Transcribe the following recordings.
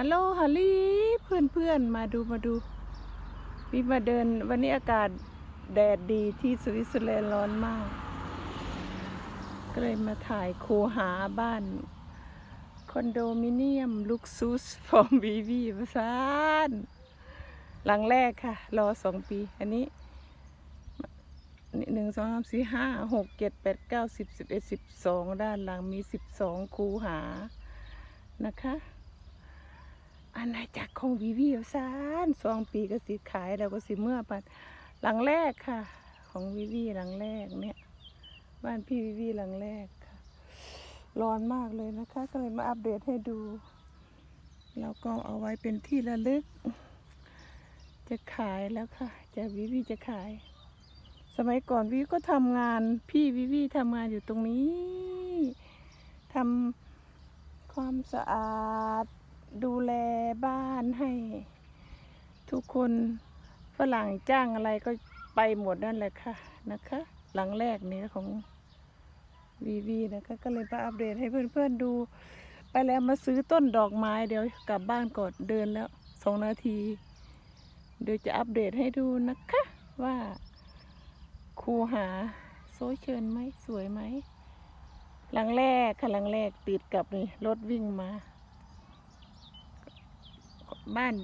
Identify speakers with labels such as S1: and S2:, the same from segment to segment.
S1: ฮัลโหลฮัลลี่เพื่อนเพื่อนๆมาดูมาดูวิมาเดินวันนี้อากาศแดดดีที่สวิตเซอร์แลนด์ร้อนมาก ก็เลยมาถ่ายคูหาบ้าน คอนโดมิเนียมลุกซูสฟอร์มวีวีประสานหลังแรกค่ะ รอสองปี อันนี้หนึ่งสองสามสี่ห้าหกเจ็ดแปดเก้าสิบสิบเอ็ดสิบสองด้านหลังมีสิบสองคูหานะคะ อาณาจักรของวีวีประสานสองปีก็สิขายแล้วก็สิเมื่อปัดหลังแรกค่ะ ของวีวีหลังแรกเนี่ย บ้านพี่วีวีหลังแรกค่ะ ร้อนมากเลยนะคะ ก็เลยมาอัปเดตให้ดูแล้วก็เอาไว้เป็นที่ระลึก จะขายแล้วค่ะ จะวิวีจะขาย สมัยก่อนวิวก็ทำงานพี่วิวีทำงานอยู่ตรงนี้ทำความสะอาด ดูแลบ้านให้ ทุกคนฝรั่งจ้างอะไรก็ไปหมดนั่นแหละค่ะนะคะ หลังแรกนี้ของวีวีนะคะก็เลยมาอัปเดตให้เพื่อนๆดู ไปแล้วมาซื้อต้นดอกไม้เดี๋ยวกลับบ้านก่อนเดินแล้วสองนาที เดี๋ยวจะอัปเดตให้ดูนะคะ ว่าคูหาโซเชิญไหมสวยไหมหลังแรกค่ะหลังแรกติดกับนี่รถวิ่งมา บ้าน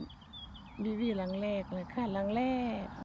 S1: วีวีหลังแรกเลยค่ะหลังแรก